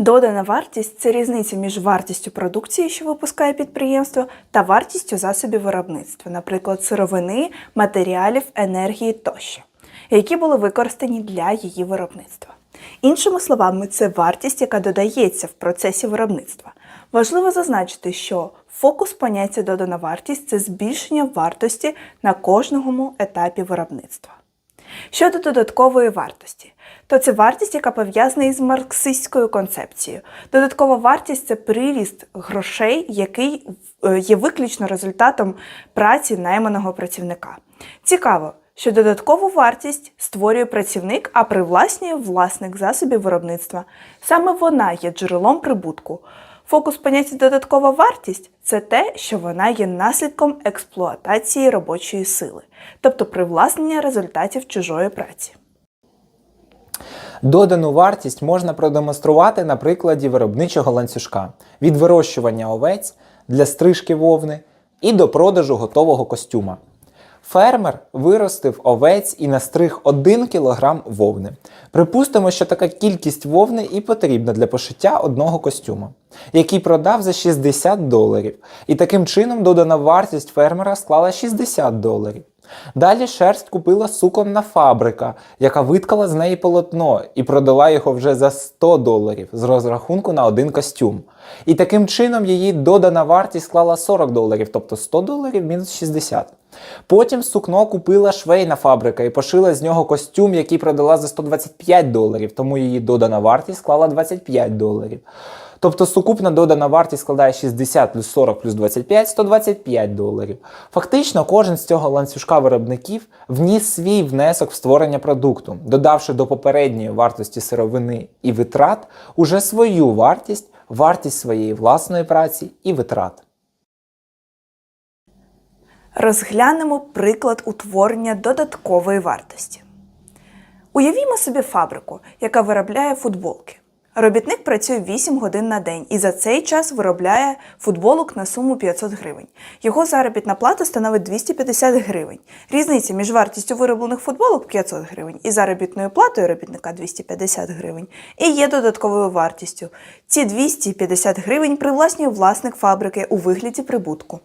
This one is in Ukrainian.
Додана вартість це різниця між вартістю продукції, що випускає підприємство, та вартістю засобів виробництва, наприклад, сировини, матеріалів, енергії тощо, які були використані для її виробництва. Іншими словами, це вартість, яка додається в процесі виробництва. Важливо зазначити, що фокус поняття додана вартість це збільшення вартості на кожному етапі виробництва. Щодо додаткової вартості, то це вартість, яка пов'язана із марксистською концепцією. Додаткова вартість це приріст грошей, який е, є виключно результатом праці найманого працівника. Цікаво, що додаткову вартість створює працівник, а привласнює власник засобів виробництва. Саме вона є джерелом прибутку. Фокус поняття додаткова вартість це те, що вона є наслідком експлуатації робочої сили, тобто привласнення результатів чужої праці. Додану вартість можна продемонструвати на прикладі виробничого ланцюжка від вирощування овець для стрижки вовни і до продажу готового костюма. Фермер виростив овець і настриг 1 кг вовни. Припустимо, що така кількість вовни і потрібна для пошиття одного костюма, який продав за 60 доларів. І таким чином додана вартість фермера склала 60 доларів. Далі шерсть купила суконна фабрика, яка виткала з неї полотно і продала його вже за 100 доларів з розрахунку на один костюм. І таким чином її додана вартість склала 40 доларів, тобто 100 доларів мінус 60. Потім сукно купила швейна фабрика і пошила з нього костюм, який продала за 125 доларів, тому її додана вартість склала 25 доларів. Тобто сукупна додана вартість складає 60 плюс 40 плюс 25 125 доларів. Фактично, кожен з цього ланцюжка виробників вніс свій внесок в створення продукту, додавши до попередньої вартості сировини і витрат уже свою вартість, вартість своєї власної праці і витрат. Розглянемо приклад утворення додаткової вартості. Уявімо собі фабрику, яка виробляє футболки. Робітник працює 8 годин на день і за цей час виробляє футболок на суму 500 гривень. Його заробітна плата становить 250 гривень. Різниця між вартістю вироблених футболок 500 гривень і заробітною платою робітника 250 гривень і є додатковою вартістю. Ці 250 гривень привласнює власник фабрики у вигляді прибутку.